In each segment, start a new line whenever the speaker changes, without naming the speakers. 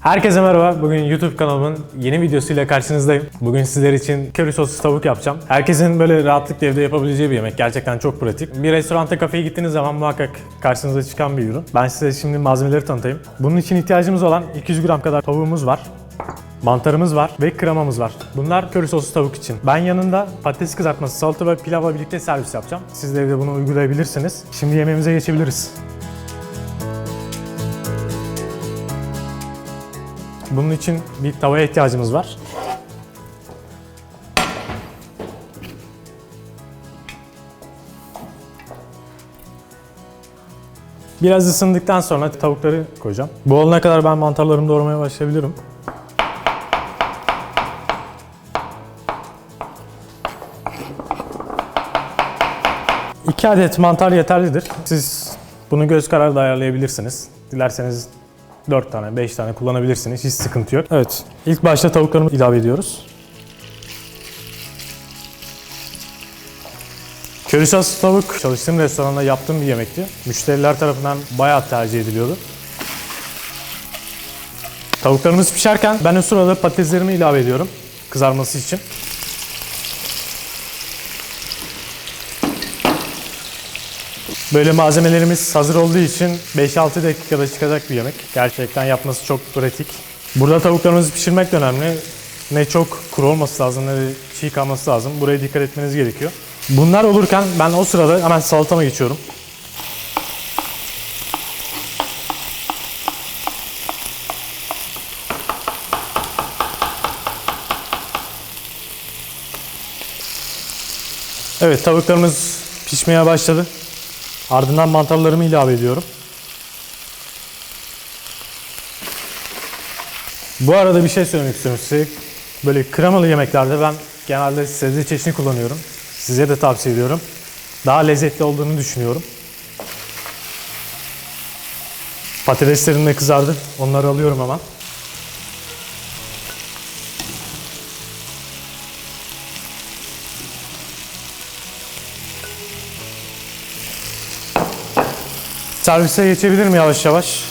Herkese merhaba. Bugün YouTube kanalımın yeni videosuyla karşınızdayım. Bugün sizler için köri soslu tavuk yapacağım. Herkesin böyle rahatlıkla evde yapabileceği bir yemek. Gerçekten çok pratik. Bir restoranta, kafeye gittiğiniz zaman muhakkak karşınıza çıkan bir ürün. Ben size şimdi malzemeleri tanıtayım. Bunun için ihtiyacımız olan 200 gram kadar tavuğumuz var. Mantarımız var ve kremamız var. Bunlar köri soslu tavuk için. Ben yanında patates kızartması, salata ve pilavla birlikte servis yapacağım. Siz de evde bunu uygulayabilirsiniz. Şimdi yemeğimize geçebiliriz. Bunun için bir tavaya ihtiyacımız var. Biraz ısındıktan sonra tavukları koyacağım. Bu olana kadar ben mantarlarımı doğramaya başlayabilirim. İki adet mantar yeterlidir. Siz bunu göz kararı da ayarlayabilirsiniz. Dilerseniz 4 tane, 5 tane kullanabilirsiniz. Hiç sıkıntı yok. Evet. İlk başta tavuklarımı ilave ediyoruz. Köri soslu tavuk çalıştığım restoranda yaptığım bir yemekti. Müşteriler tarafından bayağı tercih ediliyordu. Tavuklarımız pişerken ben o sırada patateslerimi ilave ediyorum kızarması için. Böyle malzemelerimiz hazır olduğu için 5-6 dakikada çıkacak bir yemek. Gerçekten yapması çok pratik. Burada tavuklarımızı pişirmek de önemli. Ne çok kuru olması lazım ne de çiğ kalması lazım. Buraya dikkat etmeniz gerekiyor. Bunlar olurken ben o sırada hemen salatama geçiyorum. Evet tavuklarımız pişmeye başladı. Ardından mantarlarımı ilave ediyorum. Bu arada bir şey söylemek istiyorum size. Böyle kremalı yemeklerde ben genelde sebze çeşni kullanıyorum. Size de tavsiye ediyorum. Daha lezzetli olduğunu düşünüyorum. Patateslerim de kızardı. Onları alıyorum hemen. Servise geçebilir mi yavaş yavaş?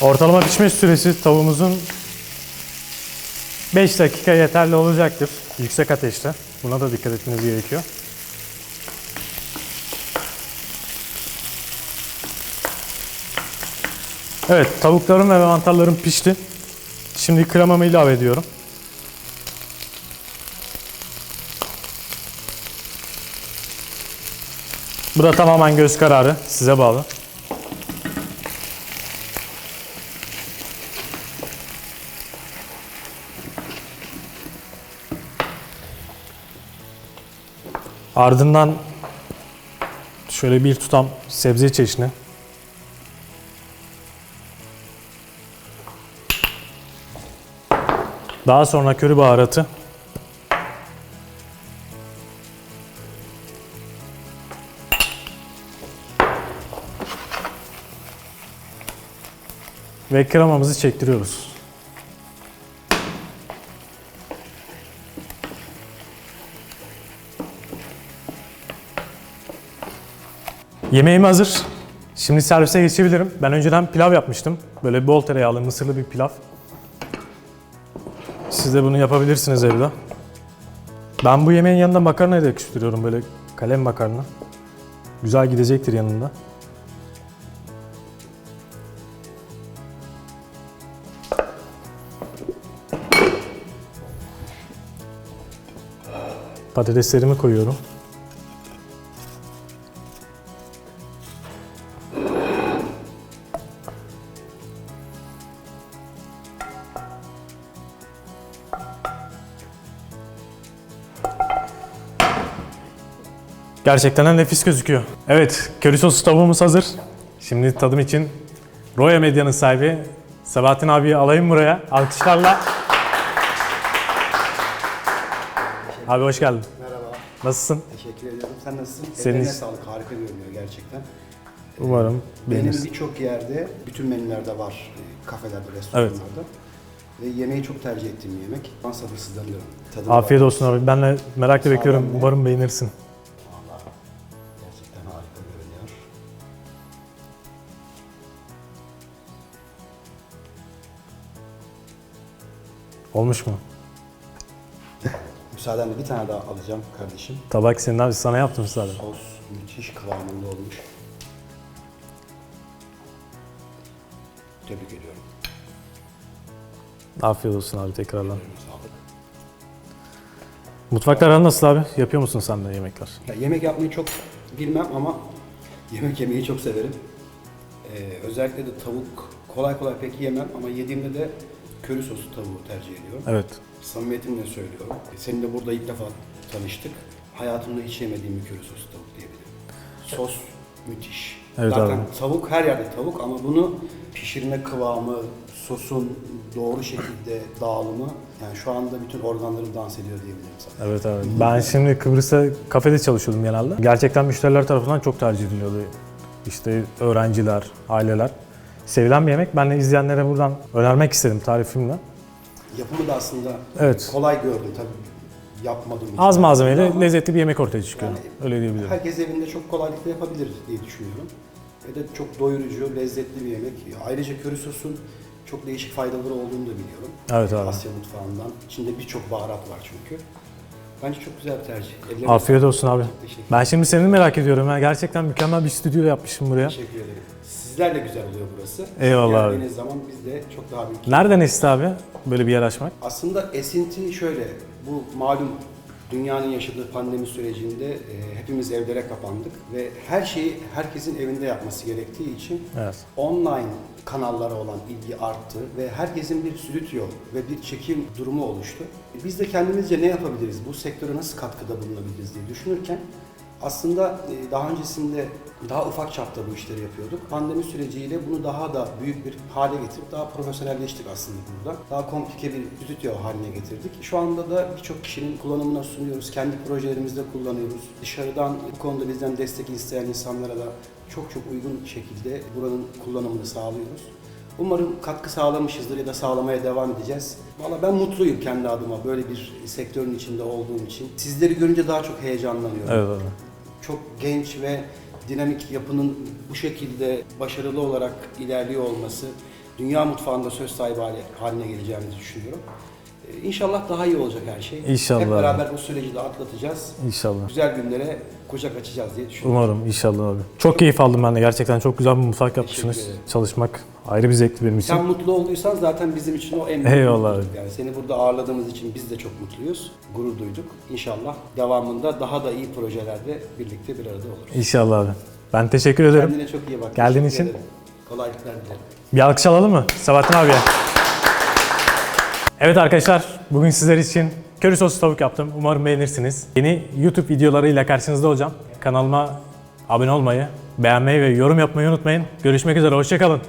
Ortalama pişme süresi tavuğumuzun 5 dakika yeterli olacaktır. Yüksek ateşte. Buna da dikkat etmeniz gerekiyor. Evet, tavuklarım ve mantarlarım pişti. Şimdi kremamı ilave ediyorum. Bu da tamamen göz kararı, size bağlı. Ardından şöyle bir tutam sebze çeşni. Daha sonra köri baharatı. Ve kremamızı çektiriyoruz. Yemeğim hazır. Şimdi servise geçebilirim. Ben önceden pilav yapmıştım. Böyle bol tereyağlı, mısırlı bir pilav. Siz de bunu yapabilirsiniz evde. Ben bu yemeğin yanında makarnayı da yakıştırıyorum. Böyle kalem makarna. Güzel gidecektir yanında. Patateslerimi koyuyorum. Gerçekten de nefis gözüküyor. Evet, köri soslu tavuğumuz hazır. Şimdi tadım için Roya Medya'nın sahibi Sabahattin abiyi alayım buraya alkışlarla. Abi hoş geldin.
Merhaba.
Nasılsın?
Teşekkür ediyorum. Sen nasılsın?
Senin
Ellerine sağlık. Harika görünüyor gerçekten.
Umarım
Benim
beğenirsin.
birçok yerde, bütün menülerde var. e, Kafelerde, restoranlarda. Ve yemeği çok tercih ettiğim bir yemek. Ben sabırsızlanıyorum. Tadına
Afiyet
bak.
olsun abi. Ben de merakla bekliyorum. Umarım beğenirsin. Olmuş mu?
Müsaadenle bir tane daha alacağım kardeşim.
Tabak senin abi sana yaptım zaten.
Sos müthiş kıvamında olmuş. Tebrik ediyorum.
Afiyet olsun abi tekrardan.
Sağlık.
Mutfaklar aran nasıl abi? Yapıyor musun sen de yemekler?
Ya yemek yapmayı çok bilmem ama yemek yemeyi çok severim. Ee, özellikle de tavuk kolay kolay pek yemem ama yediğimde de köri soslu tavuğu tercih ediyorum.
Evet.
Samimiyetimle söylüyorum. E, Seninle burada ilk defa tanıştık. Hayatımda hiç yemediğim bir köri soslu tavuk diyebilirim. Sos müthiş.
Evet
Zaten
abi.
tavuk her yerde tavuk ama bunu pişirme kıvamı, sosun doğru şekilde dağılımı yani şu anda bütün organlarım dans ediyor diyebilirim sana.
Evet abi. Ben şimdi Kıbrıs'ta kafede çalışıyordum genelde. Gerçekten müşteriler tarafından çok tercih ediliyordu. İşte öğrenciler, aileler. Sevilen bir yemek. Ben de izleyenlere buradan önermek istedim tarifimle.
Yapımı da aslında
Evet.
kolay gördüm tabii yapmadım.
Az malzemeyle
Ama
lezzetli bir yemek ortaya çıkıyor.
Yani
Öyle diyebilirim.
Herkes evinde çok kolaylıkla yapabilir diye düşünüyorum. Ve de çok doyurucu, lezzetli bir yemek. Ayrıca köri sosun çok değişik faydaları olduğunu da biliyorum.
Evet abi.
Asya mutfağından. İçinde birçok baharat var çünkü. Bence çok güzel bir tercih. Ellerine
Afiyet olsun abi.
Teşekkür
Ben şimdi seni merak ediyorum. ya. Gerçekten mükemmel bir stüdyo yapmışım buraya.
Teşekkür ederim. Sizlerle güzel oluyor burası.
Eyvallah abi.
Geldiğiniz zaman biz de çok daha büyük.
Nereden esti abi böyle bir yer açmak?
Aslında esinti şöyle, bu malum dünyanın yaşadığı pandemi sürecinde e, hepimiz evlere kapandık ve her şeyi herkesin evinde yapması gerektiği için
Evet.
online kanallara olan ilgi arttı ve herkesin bir stüdyo ve bir çekim durumu oluştu. Biz de kendimizce ne yapabiliriz, bu sektöre nasıl katkıda bulunabiliriz diye düşünürken aslında e, daha öncesinde daha ufak çapta bu işleri yapıyorduk. Pandemi süreciyle bunu daha da büyük bir hale getirip daha profesyonelleştik aslında burada. Daha komplike bir stüdyo haline getirdik. Şu anda da birçok kişinin kullanımına sunuyoruz. Kendi projelerimizde kullanıyoruz. Dışarıdan bu konuda bizden destek isteyen insanlara da çok çok uygun şekilde buranın kullanımını sağlıyoruz. Umarım katkı sağlamışızdır ya da sağlamaya devam edeceğiz. Valla ben mutluyum kendi adıma böyle bir sektörün içinde olduğum için. Sizleri görünce daha çok heyecanlanıyorum
Evet abi.
Çok genç ve dinamik yapının bu şekilde başarılı olarak ilerliyor olması dünya mutfağında söz sahibi haline geleceğimizi düşünüyorum. İnşallah daha iyi olacak her şey.
İnşallah.
Hep beraber bu süreci de atlatacağız.
İnşallah.
Güzel günlere kucak açacağız diye düşünüyorum.
Umarım inşallah abi. Çok keyif aldım ben de. Gerçekten çok güzel bir mutfak yapmışsınız. Çalışmak ayrı bir zevkli benim için.
Sen mutlu olduysan zaten bizim için o en büyük
Eyvallah
mutluluk. Yani seni burada ağırladığımız için biz de çok mutluyuz. Gurur duyduk. İnşallah devamında daha da iyi projelerde birlikte bir arada oluruz.
İnşallah abi. Ben teşekkür ederim.
Kendine çok iyi bak.
Geldiğin için-
ederim. Kolaylıklar dilerim.
Bir alkış alalım mı? Sabahattin abiye. Evet arkadaşlar, bugün sizler için köri soslu tavuk yaptım. Umarım beğenirsiniz. Yeni YouTube videolarıyla karşınızda olacağım. Kanalıma abone olmayı, beğenmeyi ve yorum yapmayı unutmayın. Görüşmek üzere, hoşçakalın.